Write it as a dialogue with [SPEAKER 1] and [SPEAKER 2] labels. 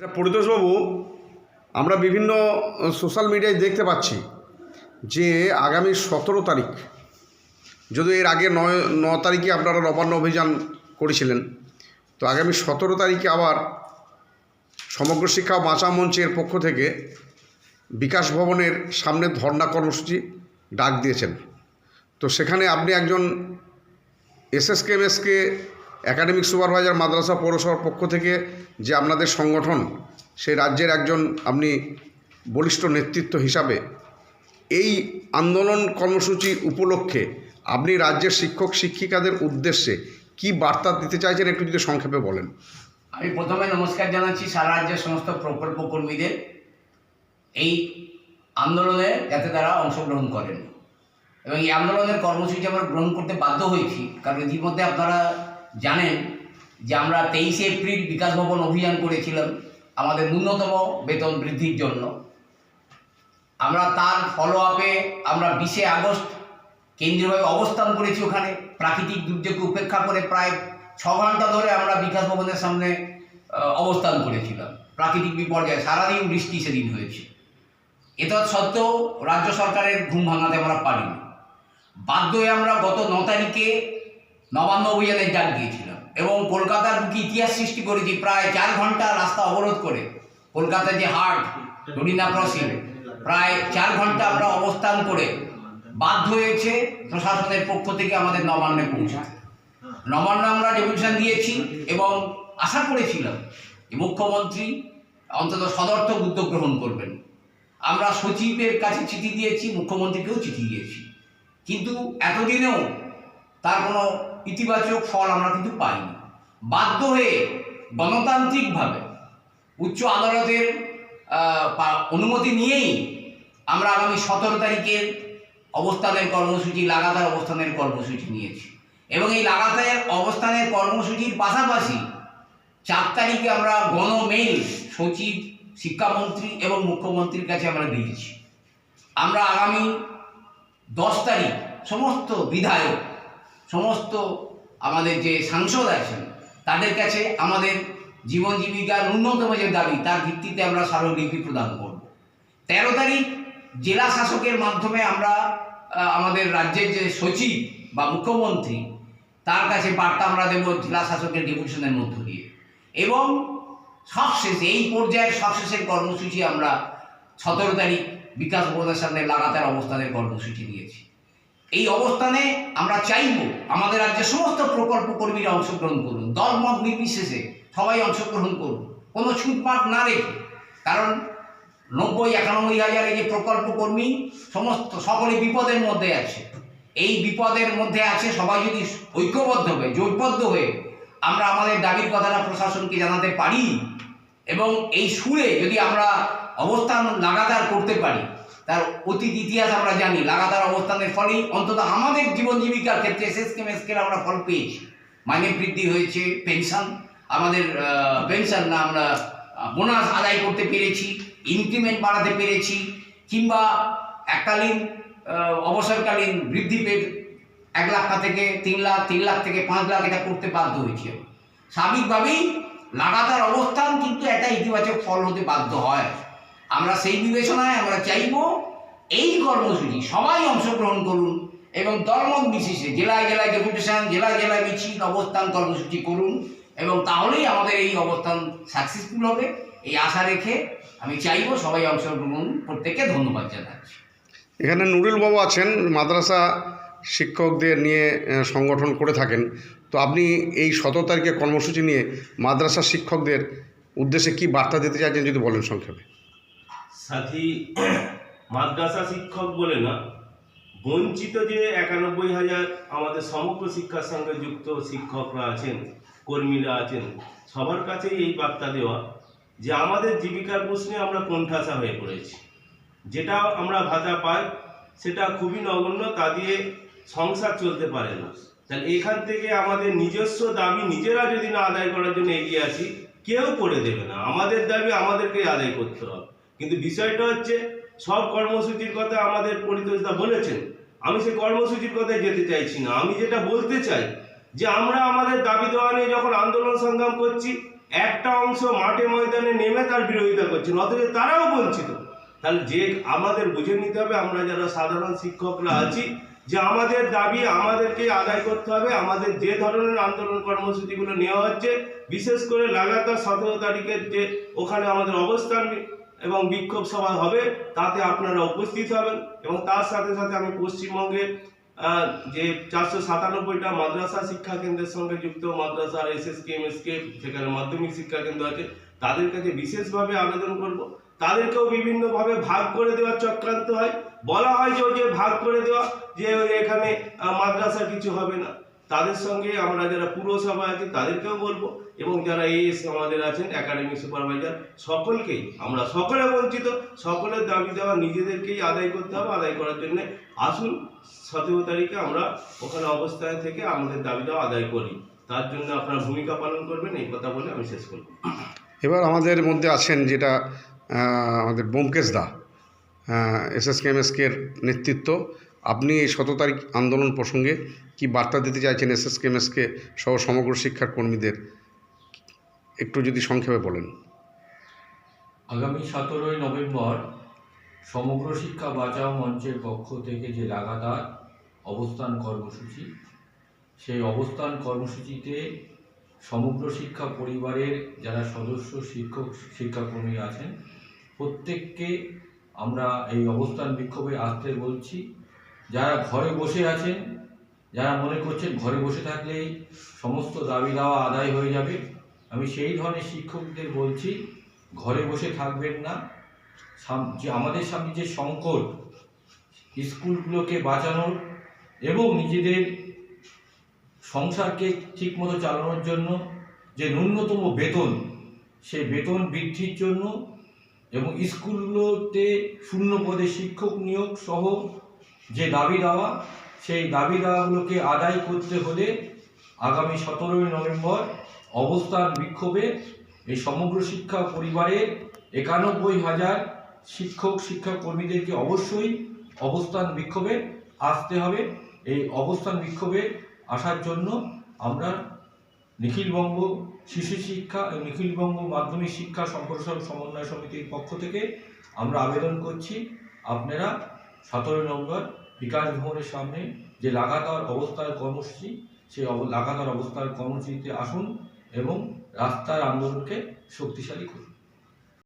[SPEAKER 1] পরিতোষবাবু, আমরা বিভিন্ন সোশ্যাল মিডিয়ায় দেখতে পাচ্ছি যে আগামী সতেরো তারিখ যদি এর আগে নয়, ন তারিখে আপনারা নবান্ন অভিযান করেছিলেন, তো আগামী সতেরো তারিখে আবার সমগ্র শিক্ষা বাঁচা মঞ্চের পক্ষ থেকে বিকাশ ভবনের সামনে ধর্ণা কর্মসূচি ডাক দিয়েছেন। তো সেখানে আপনি একজন এসএসকেএমএসকে একাডেমিক সুপারভাইজার মাদ্রাসা পৌরসভার পক্ষ থেকে যে আপনাদের সংগঠন, সেই রাজ্যের একজন আপনি বলিষ্ঠ নেতৃত্ব হিসাবে এই আন্দোলন কর্মসূচি উপলক্ষে আপনি রাজ্যের শিক্ষক শিক্ষিকাদের উদ্দেশ্যে কি বার্তা দিতে চাইছেন একটু যদি সংক্ষেপে বলেন।
[SPEAKER 2] আমি প্রথমে নমস্কার জানাচ্ছি সারা রাজ্যের সমস্ত প্রকল্প কর্মীদের এই আন্দোলনে যাতে তারা অংশগ্রহণ করেন। এবং এই আন্দোলনের কর্মসূচি আমরা গ্রহণ করতে বাধ্য হয়েছি, কারণ ইতিমধ্যে আপনারা জানেন যে আমরা তেইশে এপ্রিল বিকাশ ভবন অভিযান করেছিলাম আমাদের ন্যূনতম বেতন বৃদ্ধির জন্য। আমরা তার ফলো আপে আমরা বিশে আগস্ট কেন্দ্রীয়ভাবে অবস্থান করেছি ওখানে। প্রাকৃতিক দুর্যোগকে উপেক্ষা করে প্রায় ছ ঘণ্টা ধরে আমরা বিকাশ ভবনের সামনে অবস্থান করেছিলাম। প্রাকৃতিক বিপর্যয় সারাদিন বৃষ্টি সেদিন হয়েছে। এটা সত্ত্বেও রাজ্য সরকারের ঘুম ভাঙাতে আমরা পারিনি। বাধ্য হয়ে আমরা গত ন তারিখে নবান্ন অভিযানের ডাক দিয়েছিলাম এবং কলকাতার বুকে ইতিহাস সৃষ্টি করেছি প্রায় চার ঘণ্টা রাস্তা অবরোধ করে, কলকাতার যে হাট ডরিনা ক্রসিং প্রায় চার ঘণ্টা আমরা অবস্থান করে বাধ্য হয়েছে প্রশাসনের পক্ষ থেকে আমাদের নবান্নে পৌঁছাতে। নবান্ন আমরা ডেপুটেশন দিয়েছি এবং আশা করেছিলাম যে মুখ্যমন্ত্রী অন্তত সদর্থক উদ্যোগ গ্রহণ করবেন। আমরা সচিবের কাছে চিঠি দিয়েছি, মুখ্যমন্ত্রীকেও চিঠি দিয়েছি। কিন্তু এতদিনেও তার কোনো ইতিবাচক ফল আমরা কিন্তু পাইনি। বাধ্য হয়ে গণতান্ত্রিকভাবে উচ্চ আদালতের অনুমতি নিয়েই আমরা আগামী সতেরো তারিখের অবস্থানের কর্মসূচি, লাগাতার অবস্থানের কর্মসূচি নিয়েছি। এবং এই লাগাতার অবস্থানের কর্মসূচির পাশাপাশি চার তারিখে আমরা গণমেইল সচিব, শিক্ষামন্ত্রী এবং মুখ্যমন্ত্রীর কাছে আমরা দিয়েছি। আমরা আগামী দশ তারিখ সমস্ত বিধায়ক সমস্ত আমাদের যে সাংসদ আছেন, তাদের কাছে আমাদের জীবন জীবিকার ন্যূনতম যে দাবি, তার ভিত্তিতে আমরা স্মারকলিপি প্রদান করব। তেরো তারিখ জেলা শাসকের মাধ্যমে আমরা আমাদের রাজ্যের যে সচিব বা মুখ্যমন্ত্রী, তার কাছে বার্তা আমরা দেব জেলা শাসকের ডেপুটেশনের মধ্য দিয়ে। এবং সবশেষে, এই পর্যায়ের সবশেষের কর্মসূচি আমরা সতেরো তারিখ বিকাশ ভবনের সামনে লাগাতার অবস্থানের কর্মসূচি নিয়েছি। এই অবস্থানে আমরা চাইব আমাদের রাজ্যের সমস্ত প্রকল্প কর্মীরা অংশগ্রহণ করুন, দলমত নির্বিশেষে সবাই অংশগ্রহণ করুন। কোনো ছুটপাট না রেখে, কারণ নব্বই, একানব্বই হাজার এই যে প্রকল্প কর্মী সমস্ত সকলে বিপদের মধ্যে আছে। এই বিপদের মধ্যে আছে সবাই যদি ঐক্যবদ্ধ হয়ে, জোটবদ্ধ হয়ে আমরা আমাদের দাবির কথাটা প্রশাসনকে জানাতে পারি এবং এই সুরে যদি আমরা অবস্থান লাগাতার করতে পারি তার অতীত ইতিহাস আমরা জানি, লাগাতার অবস্থানের ফলেই অন্তত আমাদের জীবন জীবিকার ক্ষেত্রে এসএসকে মেসকের আমরা ফল পেয়েছি। মাইনে বৃদ্ধি হয়েছে, পেনশন, আমাদের পেনশন না, আমরা বোনাস আদায় করতে পেরেছি ইনক্রিমেন্ট বাড়াতে পেরেছি, কিংবা এককালীন অবসরকালীন বৃদ্ধি পেয়ে এক লাখ থেকে তিন লাখ তিন লাখ থেকে পাঁচ লাখ এটা করতে বাধ্য হয়েছে স্বাভাবিকভাবেই লাগাতার অবস্থান কিন্তু একটা ইতিবাচক ফল হতে বাধ্য হয়। আমরা সেই বিবেচনায় আমরা চাইব এই কর্মসূচি, সবাই অংশগ্রহণ করুন এবং দলমত বিশেষে জেলায় জেলায় ডেপুটেশন, জেলায় জেলায় মিছিল অবস্থান কর্মসূচি করুন এবং তাহলেই আমাদের এই অবস্থান সাকসেসফুল হবে। এই আশা রেখে আমি চাইব সবাই অংশগ্রহণ প্রত্যেককে ধন্যবাদ জানাচ্ছি।
[SPEAKER 1] এখানে নুরুল বাবু আছেন, মাদ্রাসা শিক্ষকদের নিয়ে সংগঠন করে থাকেন। তো আপনি এই সতেরো তারিখে কর্মসূচি নিয়ে মাদ্রাসা শিক্ষকদের উদ্দেশ্যে কি বার্তা দিতে চাইছেন যদি বলেন সংক্ষেপে?
[SPEAKER 3] সাথী, মাদ্রাসা শিক্ষক বলে না, বঞ্চিত যে একানব্বই হাজার আমাদের সমগ্র শিক্ষার সঙ্গে যুক্ত শিক্ষকরা আছেন, কর্মীরা আছেন, সবার কাছেই এই বার্তা দেওয়া যে আমাদের জীবিকার প্রশ্নে আমরা কোণঠাসা হয়ে পড়েছি। যেটা আমরা ভাতা পাই, সেটা খুবই নগণ্য, তা দিয়ে সংসার চলতে পারে না। তাহলে এখান থেকে আমাদের নিজস্ব দাবি নিজেরা যদি না আদায় করার জন্য এগিয়ে আসি, কেউ করে দেবে না। আমাদের দাবি আমাদেরকেই আদায় করতে হবে। কিন্তু বিষয়টা হচ্ছে, সব কর্মসূচির কথা আমাদের পরিতোষদা বলেছেন। আমি সেই কর্মসূচির কথায় যেতে চাইছি না। আমি যেটা বলতে চাই, যে আমরা আমাদের দাবি দেওয়া নিয়ে যখন আন্দোলন সংগ্রাম করছি, একটা অংশ মাঠে ময়দানে নেমে তার বিরোধিতা করছেন, অথচ তারাও বঞ্চিত। তাহলে যে আমাদের বুঝে নিতে হবে, আমরা যারা সাধারণ শিক্ষকরা আছি, যে আমাদের দাবি আমাদেরকে আদায় করতে হবে। আমাদের যে ধরনের আন্দোলন কর্মসূচিগুলো নেওয়া হচ্ছে, বিশেষ করে লাগাতার সতেরো তারিখের যে ওখানে আমাদের অবস্থান এবং বিক্ষোভ সভা হবে, তাতে আপনারা উপস্থিত হবেন এবং তার সাথে সাথে আমি পশ্চিমবঙ্গের যে চারশো সাতানব্বইটা মাদ্রাসা শিক্ষা কেন্দ্রের সঙ্গে যুক্ত মাদ্রাসা S S K M S K যেখানে মাধ্যমিক শিক্ষা কেন্দ্র আছে, তাদের কাছে বিশেষভাবে আবেদন করব। তাদেরকেও বিভিন্নভাবে ভাগ করে দেওয়ার চক্রান্ত হয়। বলা হয় যে ওই যে ভাগ করে দেওয়া, যে এখানে মাদ্রাসা কিছু হবে না। তাদের সঙ্গে আমরা যারা পুরসভা আছে, তাদেরকেও বলব। এবং যারা এস আমাদের আছেন একাডেমিক সুপারভাইজার সকলকেই, আমরা সকলে বঞ্চিত, সকলের দাবি দেওয়া নিজেদেরকেই আদায় করতে হবে, আদায় করার জন্য আসুন। সতেরো তারিখে আমরা ওখানে অবস্থায় থেকে আমাদের দাবি দেওয়া আদায় করি। তার জন্য আপনারা ভূমিকা পালন করবেন, এই কথা বলে আমি শেষ করব।
[SPEAKER 1] এবার আমাদের মধ্যে আছেন যেটা আমাদের বোমকেশ দা এস এস কের নেতৃত্ব। আপনি এই শত তারিখ আন্দোলন প্রসঙ্গে কি বার্তা দিতে চাইছেন এস এস কে সহ সমগ্র শিক্ষার কর্মীদের? একটু যদি সংক্ষেপে বলেন।
[SPEAKER 4] আগামী সতেরোই নভেম্বর সমগ্র শিক্ষা বাঁচাও মঞ্চের পক্ষ থেকে যে লাগাতার অবস্থান কর্মসূচি, সেই অবস্থান কর্মসূচিতে সমগ্র শিক্ষা পরিবারের যারা সদস্য, শিক্ষক, শিক্ষাকর্মী আছেন, প্রত্যেককে আমরা এই অবস্থান বিক্ষোভে আসতে বলছি। যারা ঘরে বসে আছেন যারা মনে করছেন ঘরে বসে থাকলেই সমস্ত দাবি দাওয়া আদায় হয়ে যাবে, আমি সেই ধরনের শিক্ষকদের বলছি, ঘরে বসে থাকবেন না। যে আমাদের সামনে যে সংকট, স্কুলগুলোকে বাঁচানোর এবং নিজেদের সংসারকে ঠিকমতো চালানোর জন্য যে ন্যূনতম বেতন, সেই বেতন বৃদ্ধির জন্য এবং স্কুলগুলোতে শূন্য পদে শিক্ষক নিয়োগ সহ যে দাবি দেওয়া, সেই দাবি দাওয়াগুলোকে আদায় করতে হলে আগামী সতেরোই নভেম্বর অবস্থান বিক্ষোভে এই সমগ্র শিক্ষা পরিবারের একানব্বই হাজার শিক্ষক শিক্ষা কর্মীদেরকে অবশ্যই অবস্থান বিক্ষোভে আসতে হবে। এই অবস্থান বিক্ষোভে আসার জন্য আমরা নিখিলবঙ্গ শিশু শিক্ষা, নিখিলবঙ্গ মাধ্যমিক শিক্ষা সম্প্রসারণ সমন্বয় সমিতির পক্ষ থেকে আমরা আবেদন করছি। আপনারা সতেরোই নম্বর বিকাশ ভবনের সামনে যে লাগাতার অবস্থার কর্মসূচি, সেই লাগাতার অবস্থার কর্মসূচিতে আসুন এবং রাস্তার আন্দোলনকে শক্তিশালী করুন।